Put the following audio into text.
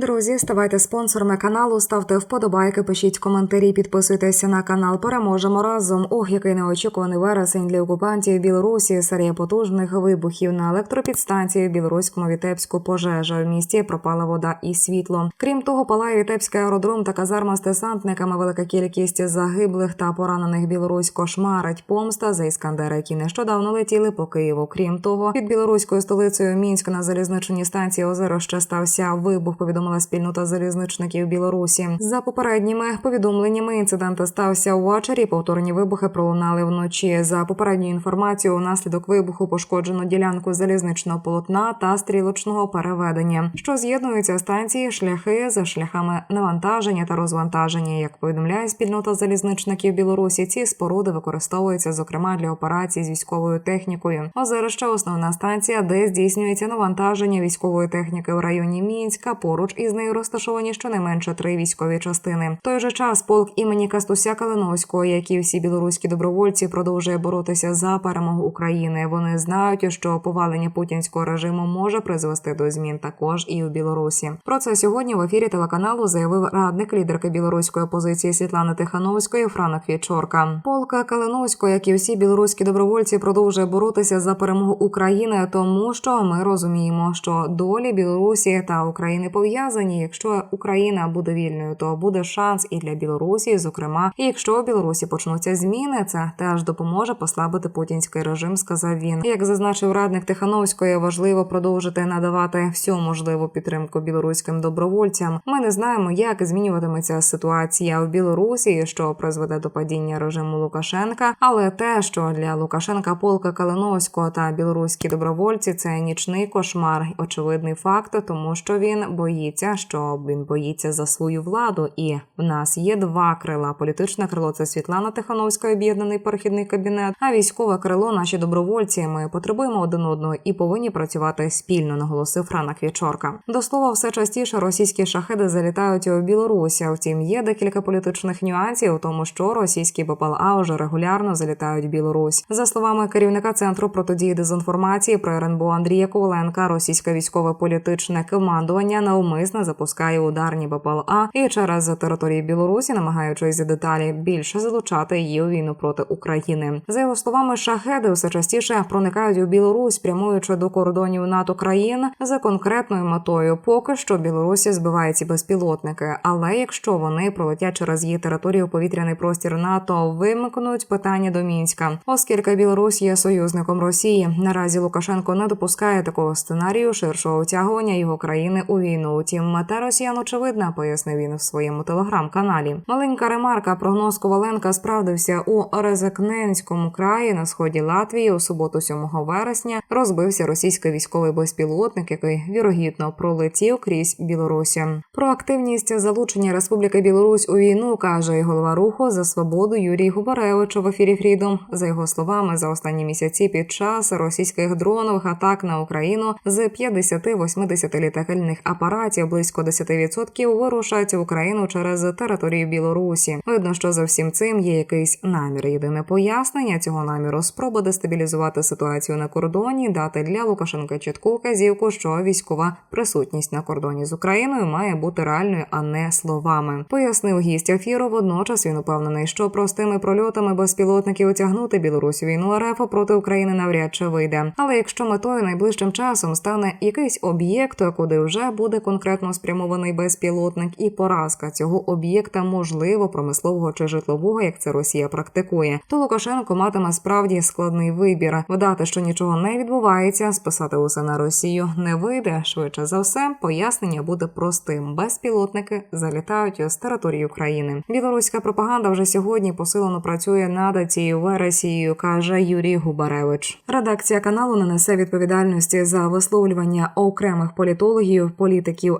Друзі, ставайте спонсорами каналу, ставте вподобайки, пишіть коментарі, підписуйтеся на канал. Переможемо разом. Ох, який неочікуваний вересень для окупантів Білорусі. Серія потужних вибухів на електропідстанції в білоруському Вітебську пожежа. В місті пропала вода і світло. Крім того, палає Вітебський аеродром та казарма з десантниками. Велика кількість загиблих та поранених Білорусь кошмарить помста за іскандери, які нещодавно летіли по Києву. Крім того, під білоруською столицею Мінськ на залізничній станції Озеро ще стався вибух. Повідомила спільнота залізничників Білорусі. За попередніми повідомленнями, інцидент стався увечері. Повторні вибухи пролунали вночі. За попередньою інформацією, унаслідок вибуху пошкоджено ділянку залізничного полотна та стрілочного переведення, що з'єднуються станції, шляхи за шляхами навантаження та розвантаження. Як повідомляє спільнота залізничників Білорусі, ці споруди використовуються зокрема для операцій з військовою технікою. Озерище основна станція, де здійснюється навантаження військової техніки в районі Мінська. Поруч із нею розташовані щонайменше три військові частини. В той же час полк імені Кастуся Калиновського, як і всі білоруські добровольці, продовжує боротися за перемогу України. Вони знають, що повалення путінського режиму може призвести до змін також і у Білорусі. Про це сьогодні в ефірі телеканалу заявив радник лідерки білоруської опозиції Світлани Тихановської Франок Вічорка. Полка Калиновського, як і всі білоруські добровольці, продовжує боротися за перемогу України, тому що ми розуміємо, що долі Білорусі та України пов'язані. Якщо Україна буде вільною, то буде шанс і для Білорусі, зокрема, і якщо у Білорусі почнуться зміни, це теж допоможе послабити путінський режим. Сказав він. Як зазначив радник Тихановської, важливо продовжити надавати всю можливу підтримку білоруським добровольцям. Ми не знаємо, як змінюватиметься ситуація в Білорусі, що призведе до падіння режиму Лукашенка. Але те, що для Лукашенка полка Калиновського та білоруські добровольці це нічний кошмар, очевидний факт, тому що він боїться, що він боїться за свою владу. І в нас є два крила: політичне крило це Світлана Тихановська, об'єднаний перехідний кабінет. А військове крило наші добровольці. Ми потребуємо один одного і повинні працювати спільно. Наголосив Франак Вічорка. До слова, все частіше російські шахеди залітають у Білорусь. А Втім, є декілька політичних нюансів у тому, що російські БПЛА вже регулярно залітають в Білорусь. За словами керівника центру протидії дезінформації про РНБО Андрія Коваленка, російське військове політичне командування навмисно запускає ударні БПЛА і через території Білорусі, намагаючись деталі більше залучати її у війну проти України. За його словами, шахеди все частіше проникають у Білорусь, прямуючи до кордонів НАТО країн за конкретною метою. Поки що Білорусі збиває ці безпілотники. Але якщо вони пролетять через її територію повітряний простір НАТО, вимикнуть питання до мінська, оскільки Білорусь є союзником Росії. Наразі Лукашенко не допускає такого сценарію ширшого втягування його країни у війну. Утім, мета росіян очевидна, пояснив він в своєму телеграм-каналі. Маленька ремарка. Прогноз Коваленка справдився у Резекненському краї на сході Латвії. У суботу, 7 вересня, розбився російський військовий безпілотник, який вірогідно пролетів крізь Білорусі. Про активність залучення Республіки Білорусь у війну каже і голова руху за свободу Юрій Губаревич в ефірі Фрідом. За його словами, за останні місяці під час російських дронових атак на Україну з 50-80 літакельних апаратів близько 10% вирушать в Україну через територію Білорусі. Видно, що за всім цим є якийсь намір. Єдине пояснення цього наміру спроба дестабілізувати ситуацію на кордоні, дати для Лукашенка чітку вказівку, що військова присутність на кордоні з Україною має бути реальною, а не словами. Пояснив гість ефіру. Водночас він упевнений, що простими прольотами безпілотників утягнути Білорусь війну РФ проти України навряд чи вийде. Але якщо метою найближчим часом стане якийсь об'єкт, куди вже буде конкретно спрямований безпілотник, і поразка цього об'єкта, можливо, промислового чи житлового, як це Росія практикує, то Лукашенко матиме справді складний вибір. Вдати, що нічого не відбувається, списати усе на Росію не вийде. Швидше за все, пояснення буде простим: безпілотники залітають з території України. Білоруська пропаганда вже сьогодні посилено працює над цією вересією, каже Юрій Губаревич. Редакція каналу не несе відповідальності за висловлювання окремих політологів, політиків,